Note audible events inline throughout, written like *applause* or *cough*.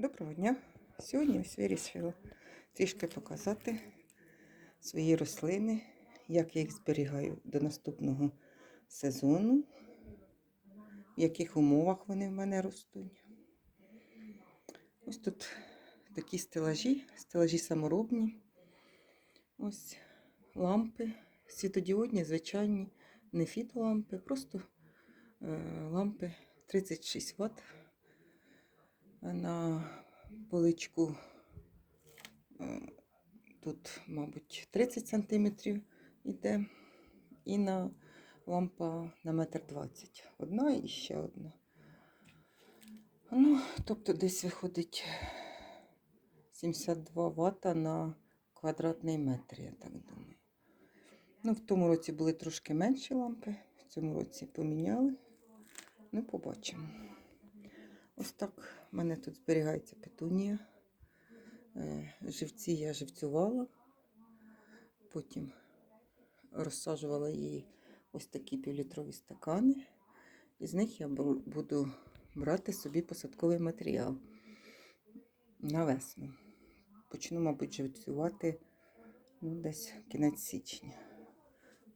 Доброго дня! Сьогодні ось вирішила трішки показати свої рослини, як я їх зберігаю до наступного сезону, в яких умовах вони в мене ростуть. Ось тут такі стелажі, стелажі саморобні. Ось лампи, світодіодні, звичайні, не фітолампи, просто е, лампи 36 Вт на поличку е, тут, мабуть, 30 см йде, і на лампа на метр 20. Одна і ще одна. Ну, тобто десь виходить 72 Вт на квадратний метр, я так думаю. Ну, в тому році були трошки менші лампи, в цьому році поміняли. Ну, побачимо. Ось так в мене тут зберігається петунія. Е, Живці я живцювала, потім розсаджувала її ось такі півлітрові стакани. І з них я буду брати собі посадковий матеріал на весну. Почну, мабуть, живцювати ну, десь кінець січня.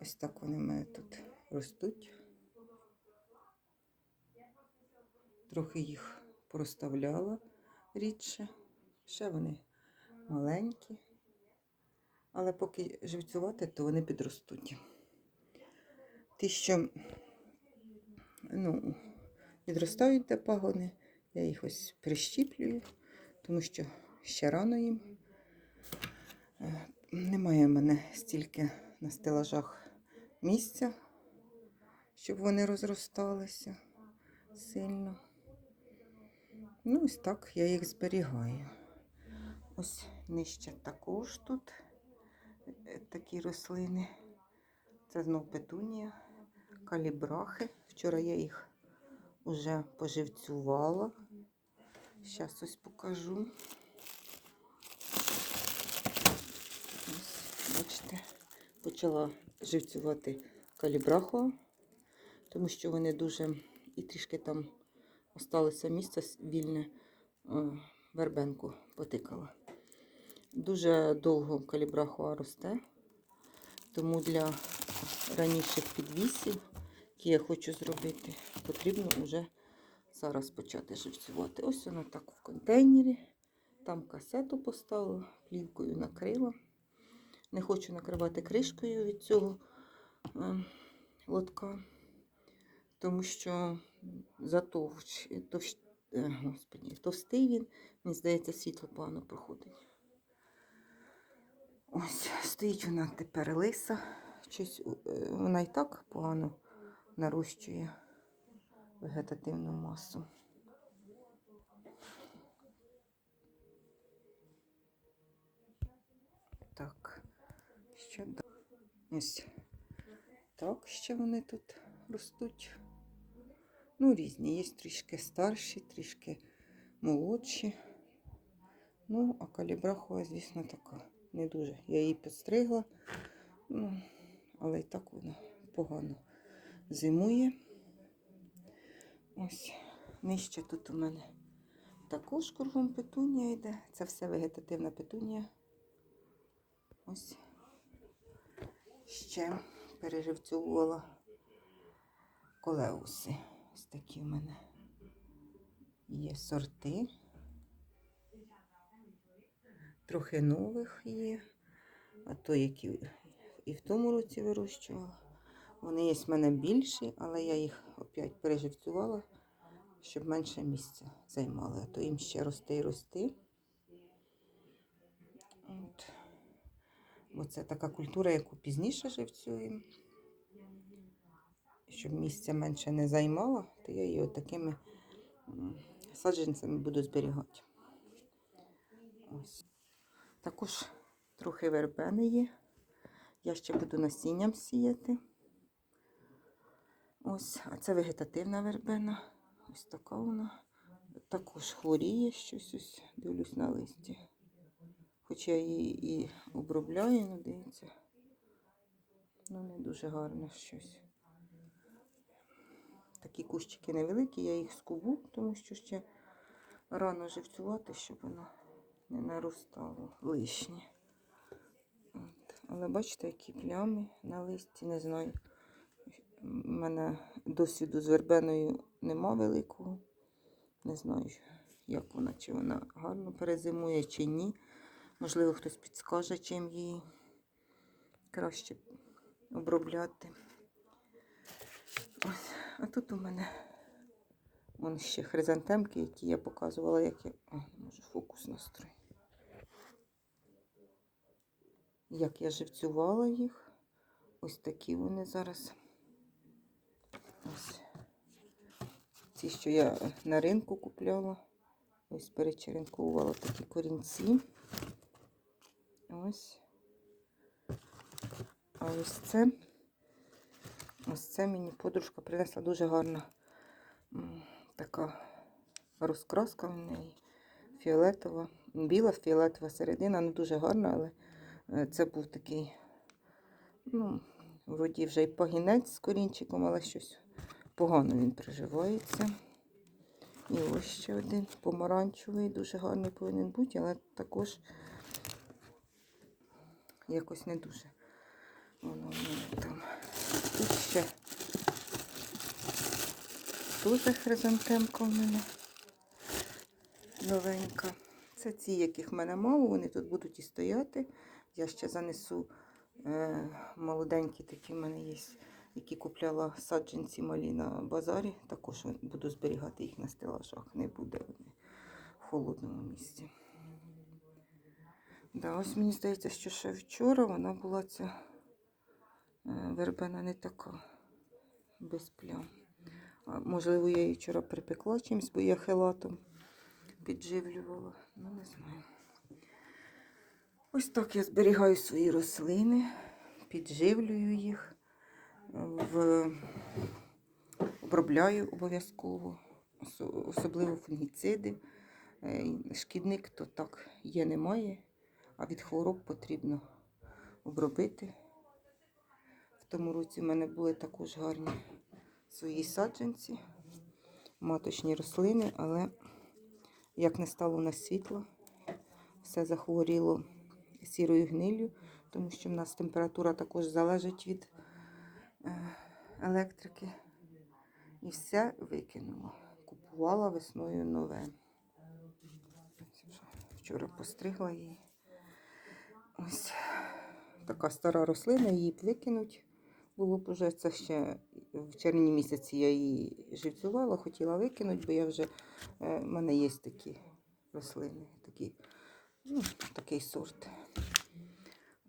Ось так вони в мене тут ростуть. Трохи їх проставляла рідше. Ще вони маленькі. Але поки живцювати, то вони підростуть. Ті, що ну, відростають де пагони, я їх ось прищіплюю, тому що ще рано їм. Е, Немає в мене стільки на стелажах місця, щоб вони розросталися сильно. Ну, ось так я їх зберігаю. Ось нижче також тут е, такі рослини. Це знов петунія, калібрахи. Вчора я їх вже поживцювала. Зараз ось покажу. Ось, бачите, почала живцювати калібраху, тому що вони дуже і трішки там осталося місце вільне, е, вербенку потикала. Дуже довго калібрахуа росте, тому для раніших підвісів, які я хочу зробити, потрібно вже зараз почати живцювати. Ось вона так в контейнері. Там касету поставила, плівкою накрила. Не хочу накривати кришкою від цього е, лотка, тому що затовч, товщ, е, господі, товстий він, мені здається, світло погано проходить. Ось, стоїть вона тепер лиса. Щось, е, вона і так погано нарощує вегетативну масу. Так, да- ось так ще вони тут ростуть. Ну, різні. Є трішки старші, трішки молодші. Ну, а калібрахова, звісно, така не дуже. Я її підстригла, ну, але і так вона погано зимує. Ось нижче тут у мене також кругом петунія йде. Це все вегетативна петунія. Ось ще переживцювала колеуси. Ось такі в мене є сорти. Трохи нових є. А то, які і в тому році вирощувала. Вони є в мене більші, але я їх опять переживцювала, щоб менше місця займали. А то їм ще рости і рости. От. Бо це така культура, яку пізніше живцюємо. Щоб місця менше не займала, то я її отакими саджанцями буду зберігати. Ось. Також трохи вербени є. Я ще буду насінням сіяти. Ось, а це вегетативна вербена. Ось така вона. Також хворіє щось, ось дивлюсь на листі. Хоча я її і обробляю, ну дивіться. Ну, не дуже гарно щось. Такі кущики невеликі, я їх скубу, тому що ще рано живцювати, щоб воно не наростало лишнє. От. Але бачите, які плями на листі, не знаю. У мене досвіду з вербеною нема великого. Не знаю, як вона, чи вона гарно перезимує, чи ні. Можливо, хтось підскаже, чим її краще обробляти. Ось. А тут у мене вон ще хризантемки, які я показувала, як я. О, не можу фокус настрою. Як я живцювала їх. Ось такі вони зараз. Ось. Ці, що я на ринку купляла. Ось перечеренкувала такі корінці. Ось. А ось це. Ось це мені подружка принесла дуже гарна така розкраска в неї. Фіолетова. Біла фіолетова середина, не дуже гарна, але е, це був такий, ну, вроді вже й пагінець з корінчиком, але щось погано він приживається. І ось ще один помаранчевий, дуже гарний повинен бути, але також якось не дуже. Воно в мене там. Тут ще дуже хризантемка в мене новенька. Це ці, яких в мене мало, вони тут будуть і стояти. Я ще занесу е, молоденькі такі в мене є, які купляла саджанці малі на базарі. Також буду зберігати їх на стелажах. Не буде вони в холодному місці. Да, ось мені здається, що ще вчора вона була ця вербена не така без плям. Можливо, я її вчора припекла чимось, бо я хелатом підживлювала. Ну, не знаю. Ось так я зберігаю свої рослини, підживлюю їх, в... обробляю обов'язково, особливо фунгіциди. Е, Шкідник то так є, немає, а від хвороб потрібно обробити. В тому році в мене були також гарні свої саджанці, маточні рослини, але як не стало на світла, все захворіло сірою гниллю, тому що в нас температура також залежить від е, електрики. І все викинула. Купувала весною нове. Вчора постригла її. Ось така стара рослина, її викинуть. Було б уже це ще в червні місяці я її живцювала, хотіла викинути, бо я вже е, в мене є такі рослини, такі, ну, такий сорт.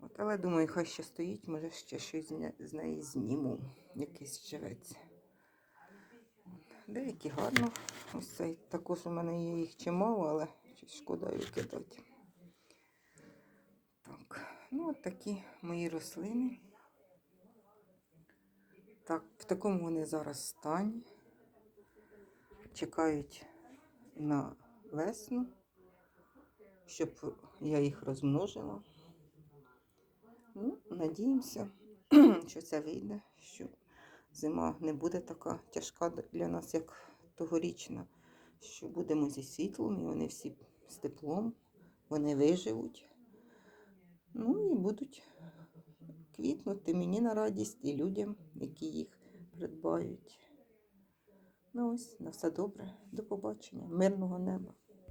От, але думаю, хай ще стоїть, може ще щось з неї зніму, якийсь живець. Деякі гарно. Ось цей також у мене є їх чимало, але шкода викидати. Так, ну от такі мої рослини. Так, в такому вони зараз стані. Чекають на весну, щоб я їх розмножила. Ну, надіємося, *clears throat* що це вийде, що зима не буде така тяжка для нас, як тогорічна, що будемо зі світлом, і вони всі з теплом, вони виживуть. Ну і будуть квітнути мені на радість і людям, які їх придбають. Ну ось, на все добре. До побачення, мирного неба.